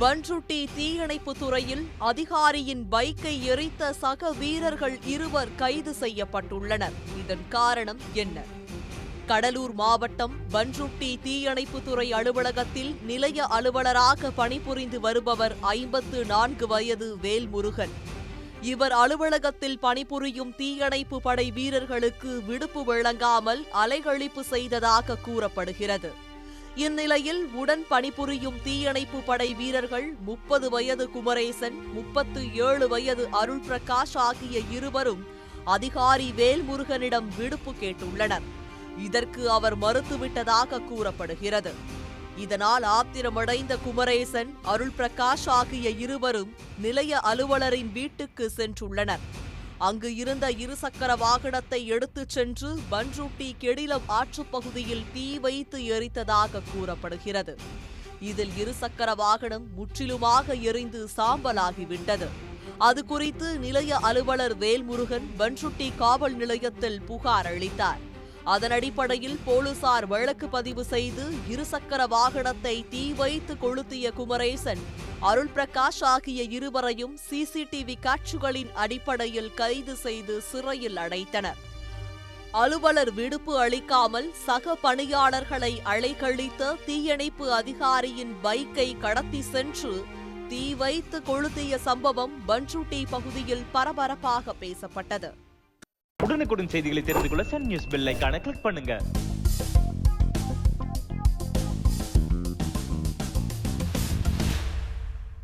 பன்ருட்டி தீயணைப்பு துறையில் அதிகாரியின் பைக்கை எரித்த சக வீரர்கள் இருவர் கைது செய்யப்பட்டுள்ளனர். இதன் காரணம் என்ன? கடலூர் மாவட்டம் பன்ருட்டி தீயணைப்புத்துறை அலுவலகத்தில் நிலைய அலுவலராக பணிபுரிந்து வருபவர் ஐம்பத்து நான்கு வயது வேல்முருகன். இவர் அலுவலகத்தில் பணிபுரியும் தீயணைப்பு படை வீரர்களுக்கு விடுப்பு வழங்காமல் அலைகழிப்பு செய்ததாக கூறப்படுகிறது. இந்நிலையில் உடன் பணிபுரியும் தீயணைப்பு படை வீரர்கள் முப்பது வயது குமரேசன் முப்பத்து ஏழு வயது அருள் பிரகாஷ் ஆகிய இருவரும் அதிகாரி வேல்முருகனிடம் விடுப்பு கேட்டுள்ளனர். இதற்கு அவர் மறுத்துவிட்டதாக கூறப்படுகிறது. இதனால் ஆத்திரமடைந்த குமரேசன் அருள் பிரகாஷ் ஆகிய இருவரும் நிலைய அலுவலரின் வீட்டுக்கு சென்றுள்ளனர். அங்கு இருந்த இருசக்கர வாகனத்தை எடுத்துச் சென்று பன்ருட்டி கெடிலம் ஆற்றுப் பகுதியில் தீ வைத்து எரித்ததாக கூறப்படுகிறது. இதில் இருசக்கர வாகனம் முற்றிலுமாக எரிந்து சாம்பலாகிவிட்டது. அது குறித்து நிலைய அலுவலர் வேல்முருகன் பன்ருட்டி காவல் நிலையத்தில் புகார் அளித்தார். அதன் அடிப்படையில் போலீசார் வழக்கு பதிவு செய்து இருசக்கர வாகனத்தை தீ வைத்து கொளுத்திய குமரேசன் அருள் பிரகாஷ் ஆகிய இருவரையும் சிசிடிவி காட்சிகளின் அடிப்படையில் கைது செய்து சிறையில் அடைத்தனர். அலுவலர் விடுப்பு அளிக்காமல் சக பணியாளர்களை அலைக்கழித்த தீயணைப்பு அதிகாரியின் பைக்கை கடத்தி சென்று தீ வைத்து கொளுத்திய சம்பவம் பன்ருட்டி பகுதியில் பரபரப்பாக பேசப்பட்டது. உடனுக்குடன் செய்திகளை தெரிந்து கொள்ள சன் நியூஸ் பெல் கிளிக் பண்ணுங்க.